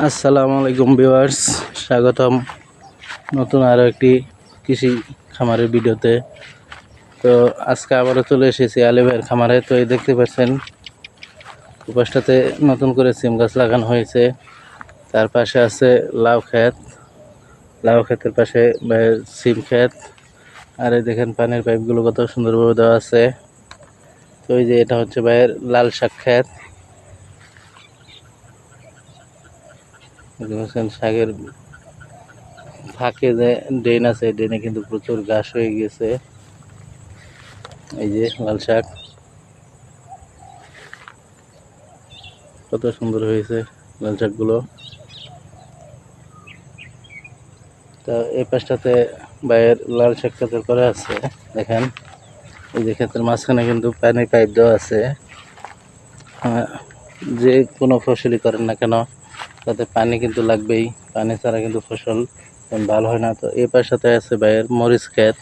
আসসালামু আলাইকুম ভিউয়ার্স, স্বাগতম নতুন আরও একটি কৃষি খামারের ভিডিওতে। তো আজকে আবারও চলে এসেছি আলিভাইয়ের খামারে। তো এই দেখতে পাচ্ছেন, উপাসটাতে নতুন করে সিম গাছ লাগানো হয়েছে। তার পাশে আছে লাউ ক্ষেত। লাউ ক্ষেতের পাশে সিম ক্ষেত। আর এই দেখেন পানির পাইপগুলো কত সুন্দরভাবে দেওয়া আছে। তো এই যে এটা হচ্ছে ভাইয়ের লাল শাক ক্ষেত। শাকের ফাঁকে যে ড্রেন আছে ড্রেনে কিন্তু প্রচুর ঘাস হয়ে গেছে। এই যে লাল শাক। কত সুন্দর হয়েছে লাল শাকগুলো। তা এই পাশটাতে বাইরের লাল শাক ক্ষেতের করে আছে দেখেন। এই যে ক্ষেতের মাঝখানে কিন্তু পানি পাইপ দেওয়া আছে। আহ, যে কোনো ফসলই করেন না কেন। তাতে পানি কিন্তু লাগবেই, পানি ছাড়া কিন্তু ফসল ভালো হয় না। তো এই পাশাতে আছে ভাইয়ের মরিচ ক্ষেত,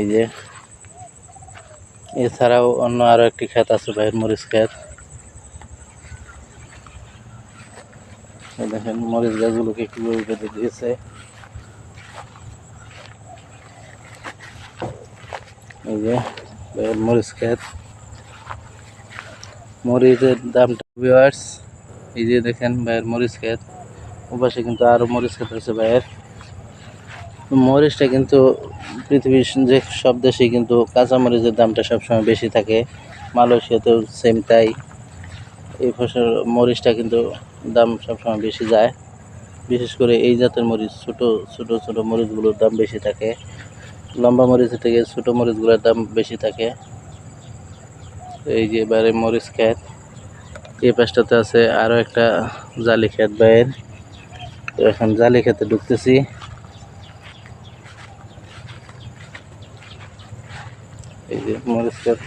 এই যে। এছাড়াও অন্য আরও একটি ক্ষেত আছে ভাইয়ের মরিচ এই দেখেন, মরিচ গাছগুলোকে কীভাবে বেঁধে দিয়েছে। এই যে মরিচ ক্ষেত। মরিচের দামটা ভিউয়ার্স এই যে দেখেন ভাইয়ের মরিচ ক্ষেত। ওপাশে কিন্তু আরও মরিচ ক্ষেত আছে ভাইয়ের। মরিচটা কিন্তু পৃথিবীর যে সব দেশেই কিন্তু কাঁচা মরিচের দামটা সবসময় বেশি থাকে। মালয়েশিয়াতেও সেম তাই। এই ফসল, মরিচটা কিন্তু দাম সবসময় বেশি যায়। বিশেষ করে এই জাতের মরিচ, ছোট ছোট ছোট মরিচগুলোর দাম বেশি থাকে। লম্বা মরিচের থেকে ছোট মরিচগুলোর দাম বেশি থাকে। এই যে এবারে মরিচ ক্ষেত। এই পাশটাতে আছে আরও একটা জালি ক্ষেত বাইয়ের তো এখন জালি খেতে ঢুকতেছি। এই যে মরিচ ক্ষেত।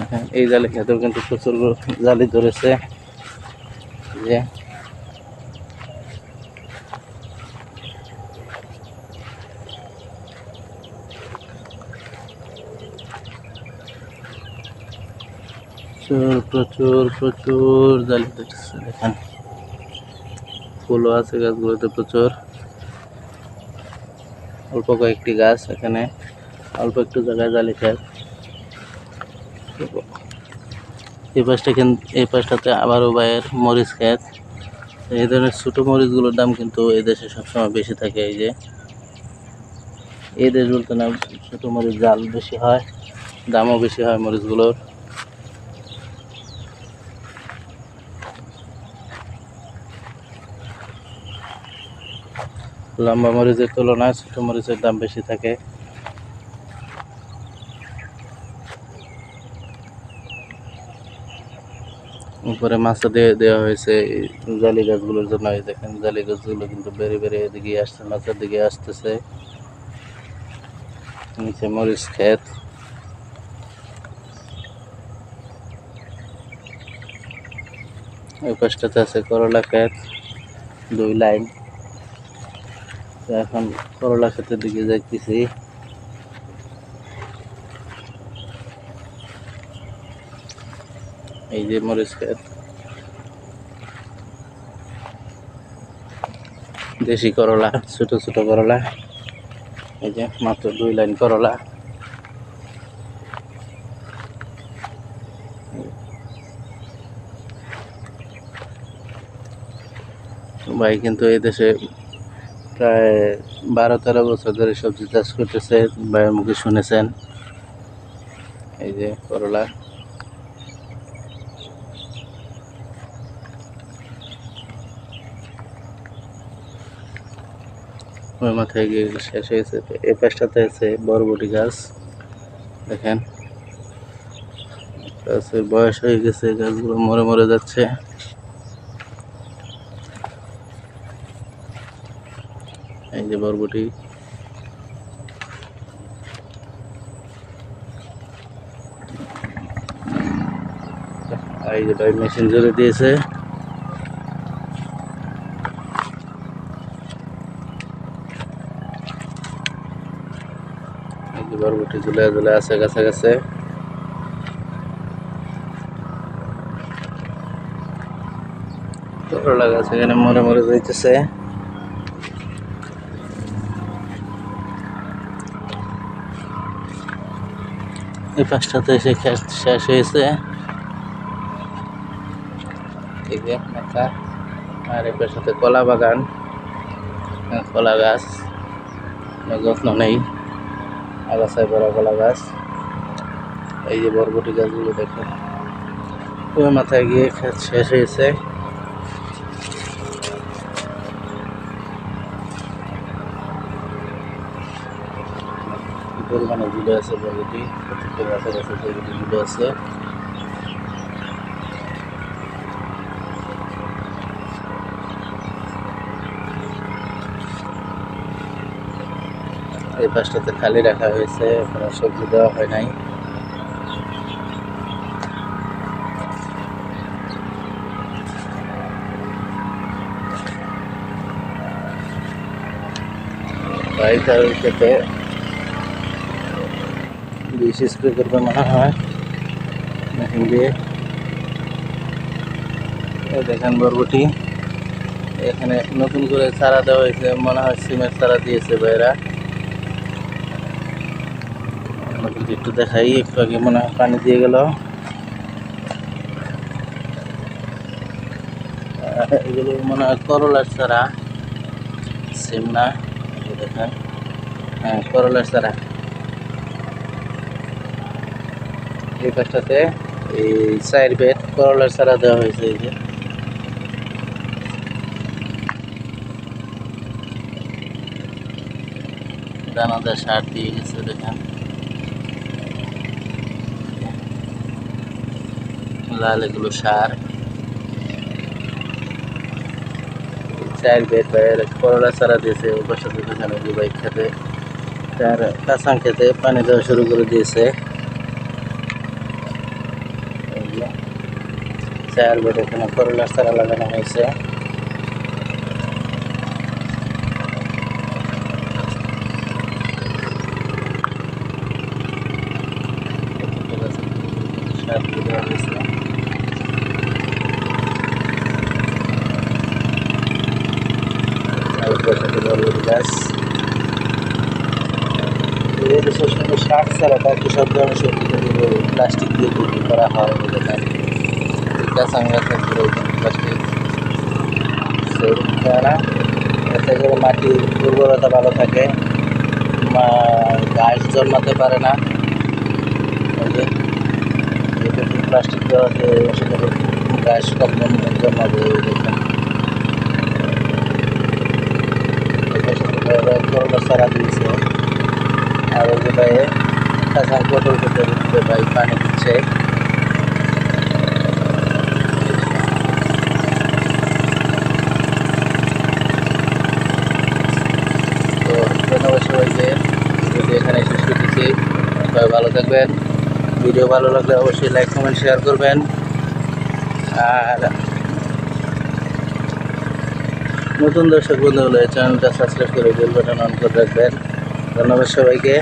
হ্যাঁ, এই জালি খেতেও কিন্তু প্রচুর জালি ধরেছে। যে প্রচুর প্রচুর প্রচুর জালি ধরছে দেখেন। ফুলও আছে গাছগুলোতে প্রচুর। অল্প কয়েকটি গাছ এখানে, অল্প একটু জায়গায় জালি খায় এই পাশটা এই পাশটাতে আবারও বাইয়ের মরিচ খেত। এই ধরনের ছোটো মরিচগুলোর দাম কিন্তু এই দেশে সবসময় বেশি থাকে, এই যে। এই দেশগুলোতে না, ছোটো মরিচ জাল বেশি হয়, দামও বেশি হয় মরিচগুলোর। লম্বা মরিচের তুলনায় ছোট মরিচের দাম বেশি থাকে। উপরে মাছটা দিয়ে দেওয়া হয়েছে জালি গাছগুলোর জন্য। দেখেন জালি গাছগুলো কিন্তু বেড়ে বেড়ে এদিকে আসছে, মাছের দিকে আসতেছে। নিচে মরিচ ক্ষেত। ওই পাশটাতে আছে করলা ক্ষেত, দুই লাইন। তো এখন করলা ক্ষেতের দিকে যাইতেছি। এই যে মরিচ ক্ষেত। দেশি করলা, ছোট ছোট করলা। এই যে মাত্র দুই লাইন করলা। ভাই কিন্তু এই দেশে প্রায় বারো তেরো বছর ধরে সবজি চাষ করতেছে ভাইয়ের মুখে শুনেছেন। এই যে করলা। ওই মাথায় গিয়ে শেষ হয়েছে। এই পাশটাতে আছে বরবটি গাছ, দেখেন। বয়স হয়ে গেছে, গাছগুলো মরে মরে যাচ্ছে। যে বরবটি। এই যে মেশিন জোরে দিয়েছে। বরবটি ঝুলে ঝুলে আছে কাছে কাছে। লাগা আছে এখানে মরে মরে যাইতেছে। এই পাশটাতে এসে শেষ হয়েছে। আর এই পাশটাতে কলা বাগান কলা গাছ যত্ন নেই, আগাছায় বড় কলা গাছ। এই যে বরবটি গাছগুলো দেখুন মাথায় গিয়ে শেষ হয়েছে। পরিমাণে ঝুলে আছে বরবটি প্রত্যেকটা গাছের কাছে বরবটি ঝুলে আছে। এই পাশটাতে খালি রাখা হয়েছে, কোনো সবজি দেওয়া হয় নাই। বাইকার খেতে বিষ স্প্রে করবে মনে হয়। মেশিন দেখেন বরবটি। এখানে নতুন করে চারা দেওয়া হয়েছে, মনে হয় সিমের চারা দিয়েছে বাইরা আপনাদের একটু দেখাই, একটু আগে মনে হয় পানি দিয়ে গেল। এগুলো মনে হয় করলার চারা। সিম না দেখেন। হ্যাঁ করলার চারা। এই পাশটাতে এই চার বেড করলার চারা দেওয়া হয়েছে এই যে। দানাদার সার দিয়ে গেছে দেখেন। লাল এগুলো সার। চার বেড বাইরে করলা চারা দিয়েছে ওর পাশে দুখানে যে বাইক খেতে। তার কাঁচাং খেতে পানি দেওয়া শুরু করে দিয়েছে এই যে চার বেড এখানে করলার চারা লাগানো হয়েছে। সব ধরনের সবজি প্লাস্টিক দিয়ে তৈরি করা হয় বলে গাছের প্লাস্টিক সেরকম হয় এতে করে মাটির উর্বরতা ভালো থাকে গাছ জন্মাতে পারে না প্লাস্টিক দেওয়া আছে সেটা কম জন্মাবে সারা দিয়েছে আর ওই যে ভাই কাঁচা পটল কেটে পানি দিচ্ছে সবাইকে ভিডিওটি এখানে শেষ করতেছি সবাই ভালো থাকবেন। ভিডিও ভালো লাগলে অবশ্যই লাইক কমেন্ট শেয়ার করবেন। আর নতুন দর্শক বন্ধু হলে চ্যানেলটা সাবস্ক্রাইব করে বেল বাটন অন করে রাখবেন। ধন্যবাদ সবাইকে।